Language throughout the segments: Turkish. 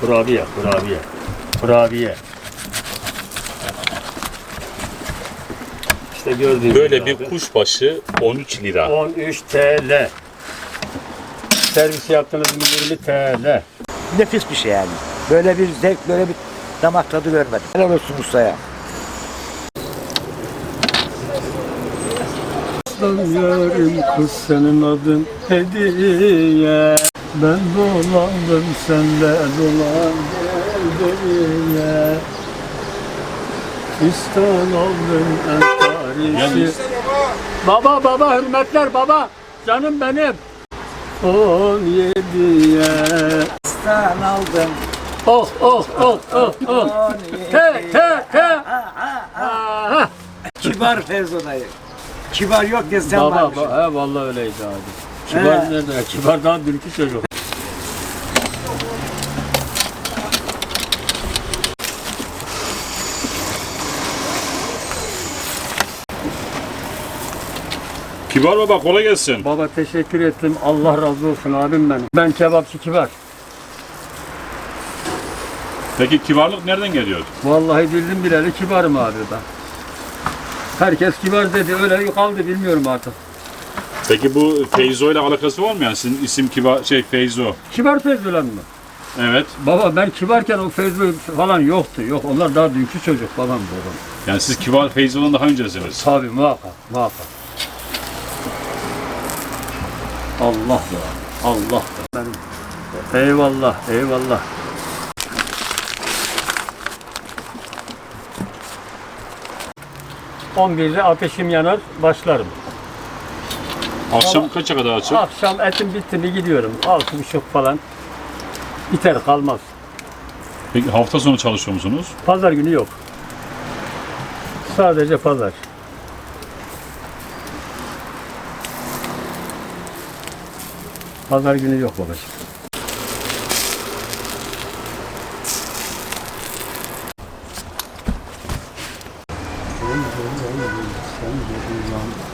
Kurabiye, kurabiye. Kurabiye. İşte gördüğünüz Böyle bir abi. kuşbaşı 13 lira. 13 TL. Servis yaptığınız mı 20 TL. Nefis bir şey yani. Böyle bir zevk, böyle bir damak tadı görmedim. Helal olsun ustaya. Sanıyorum kız senin adın hediye Ben dolandım sende dolan hediye Fistan aldım en tarihsi Baba baba hürmetler baba canım benim 17'ye Stan aldım. Oh oh oh oh oh Te te te Aha. Kibar Fevzo dayı. Kibar yok ya sen Baba, varmışsın. ba- he vallahi öyleydi abi. Kibar He. nerede? Kibar daha dünkü çocuk. Kibar baba kolay gelsin. Baba teşekkür ettim. Allah razı olsun abim benim. Ben kebapçı kibar. Peki kibarlık nereden geliyor? Vallahi bildim bileli kibarım abi ben. Herkes kibar dedi. Öyle kaldı bilmiyorum artık. Peki bu Feyzo ile alakası var mı yani? Sizin isim kibar şey Feyzo. Kibar Feyzolan mı? Evet. Baba ben kibarken o Feyzo falan yoktu. Yok onlar daha dünkü çocuk babam babam. Yani siz kibar Feyzo'dan daha öncesiniz. Tabii muhakkak muhakkak. Allah ya. Allah. Benim. Eyvallah eyvallah. On birde ateşim yanar başlarım. Akşam kaça kadar açık? Akşam etim bitti mi gidiyorum. Altı buçuk falan. Biter kalmaz. Peki hafta sonu çalışıyor musunuz? Pazar günü yok. Sadece pazar. Pazar günü yok babacığım.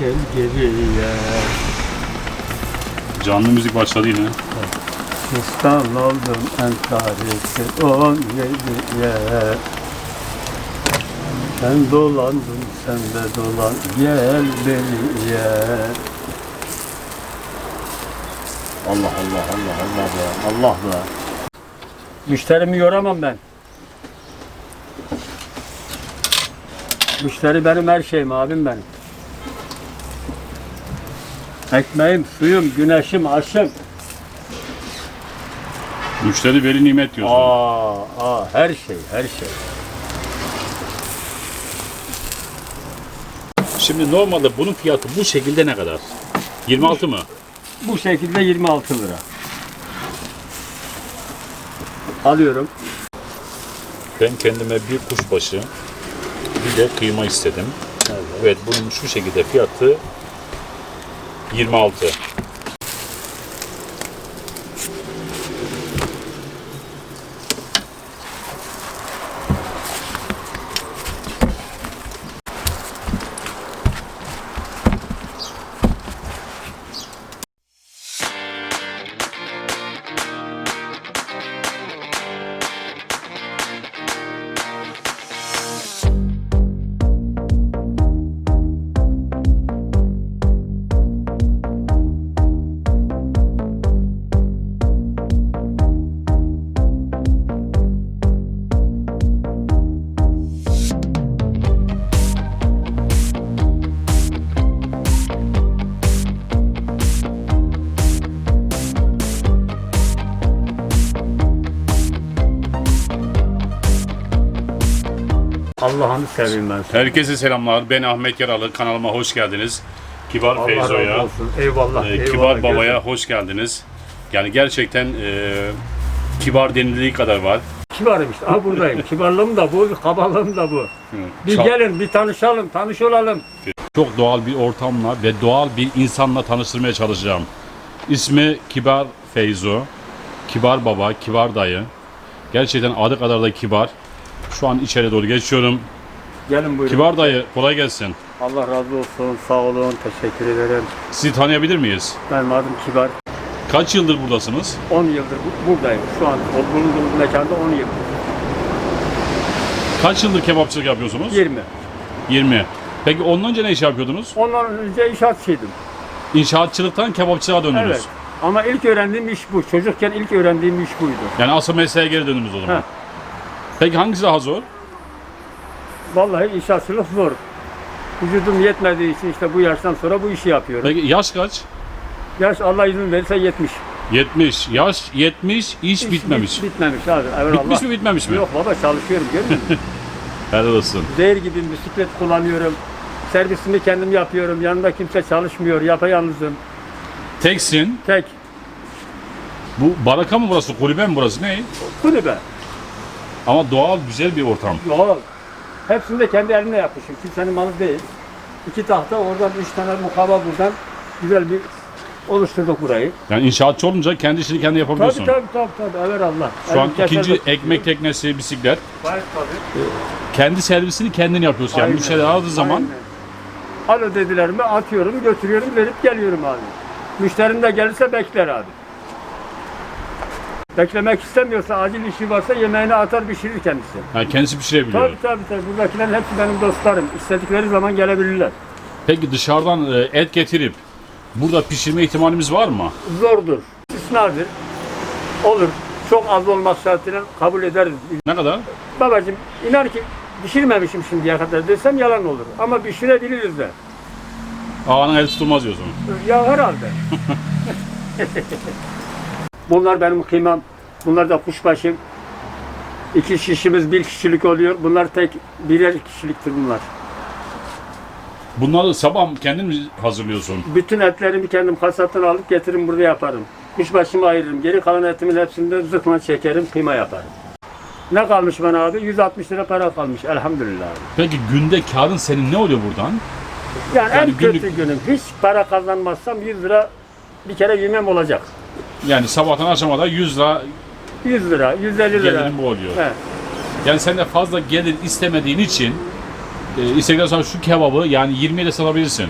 Gel geriye Canlı müzik başladı yine. Fistan oldum en tarihsi on yediye Ben dolandım sen de dolan gel beriye Allah Allah Allah Allah be Allah be Müşterimi yoramam ben Müşteri benim her şeyim abim benim Ekmeğim, suyum, güneşim, aşım Müşteri veri nimet diyorsunuz. Aa, aa, her şey, her şey. Şimdi normalde bunun fiyatı bu şekilde ne kadar? 26 mı? Bu şekilde 26 lira. Alıyorum. Ben kendime bir kuşbaşı bir de kıyma istedim. Evet bunun şu şekilde fiyatı 26. Allah'ını seveyim ben seni. Herkese selamlar. Ben Ahmet Yaralı. Kanalıma hoş geldiniz. Kibar Allah Feyzo'ya. Eyvallah. e, eyvallah. Kibar Baba'ya Gözüm. hoş geldiniz. Yani gerçekten e, kibar denildiği kadar var. Kibarım işte. Ha buradayım. Kibarlığım da bu, kabalığım da bu. Bir Çok- gelin, bir tanışalım, tanış olalım. Çok doğal bir ortamla ve doğal bir insanla tanıştırmaya çalışacağım. İsmi Kibar Feyzo. Kibar Baba, Kibar Dayı. Gerçekten adı kadar da kibar. Şu an içeri doğru geçiyorum. Gelin buyurun. Kibar Dayı kolay gelsin. Allah razı olsun. Sağ olun. Teşekkür ederim. Sizi tanıyabilir miyiz? Benim adım Kibar. Kaç yıldır buradasınız? 10 yıldır bu- buradayım. Şu an bulunduğumuz mekanda 10 yıldır. Kaç yıldır kebapçılık yapıyorsunuz? 20. 20. Peki ondan önce ne iş yapıyordunuz? Ondan önce inşaatçıydım. İnşaatçılıktan kebapçılığa döndünüz. Evet. Ama ilk öğrendiğim iş bu. Çocukken ilk öğrendiğim iş buydu. Yani asıl mesleğe geri döndünüz o zaman. Heh. Peki hangisi daha zor? Vallahi inşaatçılık zor. Vücudum yetmediği için işte bu yaştan sonra bu işi yapıyorum. Peki yaş kaç? Yaş Allah izin verirse 70. 70. Yaş 70, iş, İş bitmemiş. bit- bitmemiş abi. Evet Bitmiş mi bitmemiş mi? Yok baba çalışıyorum görmüyor musun? Helal olsun. Zehir gibi bisiklet kullanıyorum. Servisimi kendim yapıyorum. Yanında kimse çalışmıyor. Yapayalnızım. Teksin. Tek. Bu baraka mı burası? Kulübe mi burası? Ne? Kulübe. Ama doğal güzel bir ortam. Yok. Hepsini de kendi elimle yapmışım. Kimsenin malı değil. İki tahta oradan üç tane mukava buradan güzel bir oluşturduk burayı. Yani inşaatçı olunca kendi işini kendi Tabii yapabiliyorsun. tabii tabii. tabii. Evet Allah. Şu an ikinci ekmek teknesi, bisiklet. Gayet tabii. Kendi servisini kendin yapıyorsun. Yani Aynen. müşteri aradığı zaman Aynen. Alo dediler mi atıyorum, götürüyorum, verip geliyorum abi. Müşterim de gelirse bekler abi. Beklemek istemiyorsa, acil işi varsa yemeğini atar pişirir kendisi. yani kendisi pişirebiliyor. Tabii tabii tabii. Buradakilerin hepsi benim dostlarım. İstedikleri zaman gelebilirler. Peki dışarıdan e, et getirip burada pişirme ihtimalimiz var mı? Zordur. İstisnadır. Olur. Çok az olmak şartıyla kabul ederiz. Ne kadar? Babacığım inan ki pişirmemişim şimdiye kadar desem yalan olur. Ama pişirebiliriz de. Ağanın el tutulmaz diyorsun. Ya herhalde. Bunlar benim kıymam. Bunlar da kuşbaşı. İki şişimiz bir kişilik oluyor. Bunlar tek birer kişiliktir bunlar. Bunları sabah kendin mi hazırlıyorsun? Bütün etlerimi kendim kasaptan alıp getiririm burada yaparım. Kuşbaşımı ayırırım. Geri kalan etimin hepsini de zırhla çekerim, kıyma yaparım. Ne kalmış bana abi? 160 lira para kalmış elhamdülillah. abi. Peki günde karın senin ne oluyor buradan? Yani, Yani en günlük- kötü günüm. Hiç para kazanmazsam 100 lira bir kere yemem olacak. Yani sabahtan akşama kadar 100 lira 100 lira, 150 lira. gelirin bu oluyor. He. Yani sen de fazla gelir istemediğin için e, istedikten sonra şu kebabı yani 20'ye de satabilirsin.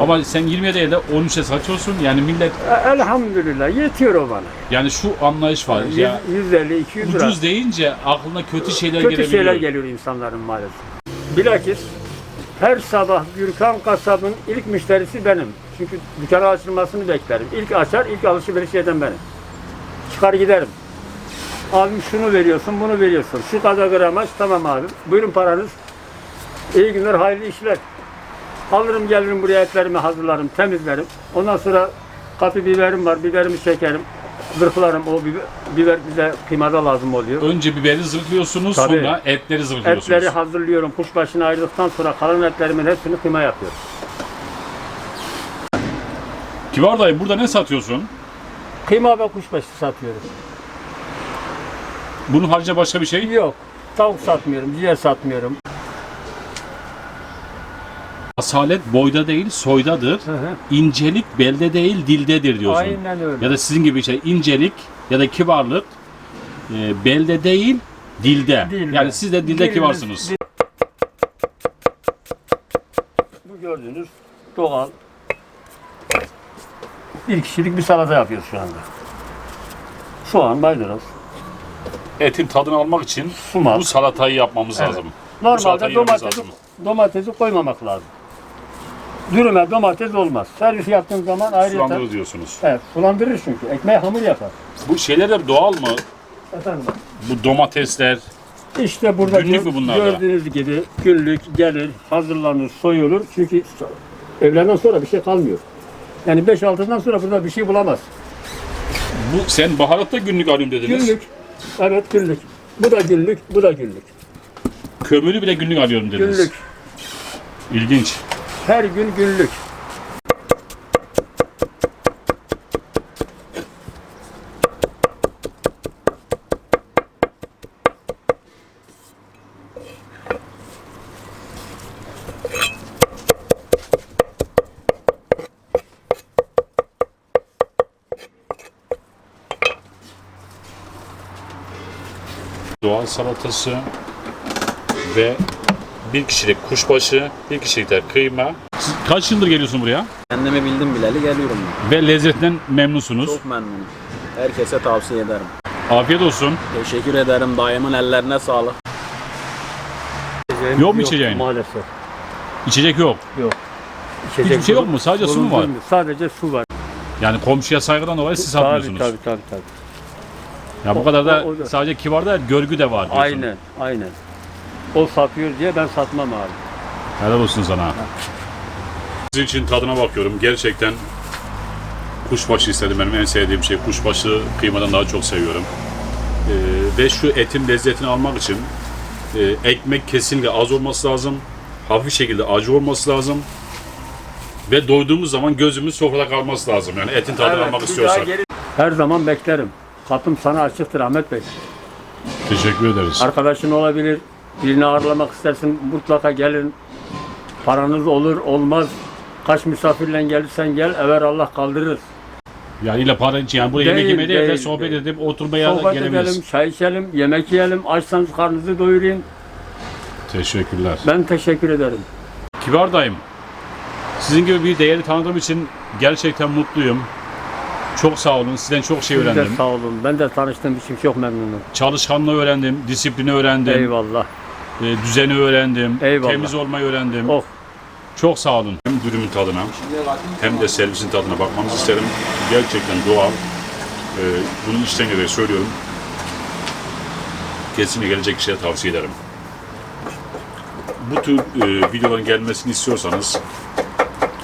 Ama sen 20'ye değil de 13'e satıyorsun. Yani millet E, Elhamdülillah yetiyor o bana. yani şu anlayış var. Ya 150 200 lira. ucuz deyince aklına kötü şeyler Kötü gelebiliyor. şeyler geliyor insanların maalesef. Bilakis her sabah Gürkan kasabın ilk müşterisi benim. Çünkü dükkanı açılmasını beklerim. İlk açar, ilk alışveriş eden benim. Çıkar giderim. Abim şunu veriyorsun, bunu veriyorsun. Şu kadar gramaj, tamam abi. Buyurun paranız. İyi günler, hayırlı işler. Alırım gelirim buraya etlerimi hazırlarım, temizlerim. Ondan sonra kapı biberim var, biberimi çekerim. Zırhlarım, o biber, biber bize kıymada lazım oluyor. Önce biberi zırhlıyorsunuz Tabii. sonra etleri zırhlıyorsunuz. Etleri hazırlıyorum. Kuşbaşını ayırdıktan sonra kalan etlerimin hepsini kıyma yapıyorum. Kibar dayı burada ne satıyorsun? Kıyma ve kuşbaşı satıyorum. Bunun haricinde başka bir şey? Yok. Tavuk satmıyorum, ciğer satmıyorum. Asalet boyda değil soydadır. Hı hı. İncelik belde değil dildedir diyorsun. Aynen öyle. Ya da sizin gibi şey incelik ya da kibarlık e, belde değil dilde. Dilde. Yani siz de dilde Dilimiz- kibarsınız. dil- Bu gördüğünüz doğal bir kişilik bir salata yapıyoruz şu anda. Soğan, maydanoz, Etin tadını almak için sumak. bu salatayı yapmamız Evet. lazım. Bu Normalde salatayı yememiz domatesi, lazım. domatesi koymamak lazım. Dürüme domates olmaz. Servis yaptığın zaman ayrıca... Sulandırır diyorsunuz. Evet, sulandırır çünkü. Ekmeği hamur yapar. Bu şeyler de doğal mı? Efendim, Bu domatesler. işte burada Günlük mü bunlar da? gördüğünüz gibi günlük gelir, hazırlanır, soyulur. Çünkü evlenden sonra bir şey kalmıyor. Yani 5-6'dan sonra burada bir şey bulamaz. Bu sen baharatta günlük alıyorum dediniz. Günlük. Evet günlük. Bu da günlük, bu da günlük. Kömürü bile günlük alıyorum dediniz. Günlük. İlginç. Her gün günlük. Doğal salatası ve bir kişilik kuşbaşı, bir kişilik de kıyma. Siz Kaç yıldır geliyorsun buraya? Kendimi bildim bileli geliyorum ben. Ve lezzetinden memnunsunuz. Çok memnunum. Herkese tavsiye ederim. Afiyet olsun. Teşekkür ederim. Dayımın ellerine sağlık. Yok mu içeceğin? Maalesef. İçecek yok. Yok. İçecek Hiçbir şey yok mu? Sadece su mu var? Sadece su var. Yani komşuya saygıdan dolayı siz Tabii satmıyorsunuz. tabii tabii. tabii. Ya bu kadar da O- o da- sadece kibar da görgü de var diyorsun. Aynen aynen. O satıyor diye ben satmam abi. Helal olsun sana. Sizin için tadına bakıyorum. Gerçekten kuşbaşı istedim. Benim en sevdiğim şey kuşbaşı kıymadan daha çok seviyorum. Ee, ve şu etin lezzetini almak için e, ekmek kesinlikle az olması lazım. Hafif şekilde acı olması lazım. Ve doyduğumuz zaman gözümüz sofrada kalması lazım. Yani etin tadını Evet, almak bir istiyorsak. geri- Her zaman beklerim. Kapım sana açıktır Ahmet Bey. Teşekkür ederiz. Arkadaşın olabilir. Birini ağırlamak istersin mutlaka gelin. Paranız olur olmaz. Kaç misafirle gelirsen gel. Ever Allah kaldırır. Yani illa para için yani buraya yemek Değil, yemeye değil de değil, sohbet değil. edip oturmaya Sohbet gelemeyiz. edelim, çay içelim, yemek yiyelim. Açsanız karnınızı doyurayım. Teşekkürler. Ben teşekkür ederim. Kibar dayım. Sizin gibi bir değeri tanıdığım için gerçekten mutluyum. Çok sağ olun. Sizden çok şey Siz de öğrendim. sağ olun. Ben de tanıştığım için çok memnunum. Çalışkanlığı öğrendim, disiplini öğrendim, Eyvallah. e, düzeni öğrendim, Eyvallah. temiz olmayı öğrendim. Oh. Çok sağ olun. Hem dürümün tadına hem de servisin tadına bakmanızı isterim. Gerçekten doğal. E, bunu içten gelerek söylüyorum. Kesinlikle gelecek kişiye tavsiye ederim. Bu tür e, videoların gelmesini istiyorsanız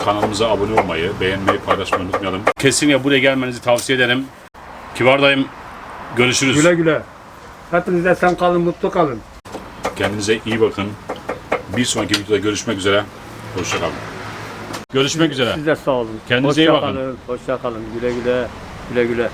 kanalımıza abone olmayı, beğenmeyi, paylaşmayı unutmayalım. Kesinlikle buraya gelmenizi tavsiye ederim. Kibar dayım, görüşürüz. Güle güle. Hepiniz de sen kalın, mutlu kalın. Kendinize iyi bakın. Bir sonraki videoda görüşmek üzere. Hoşçakalın. Görüşmek üzere. Siz de sağ olun. Kendinize iyi Hoşça bakın. kalın, Hoşça kalın. Güle güle. Güle güle.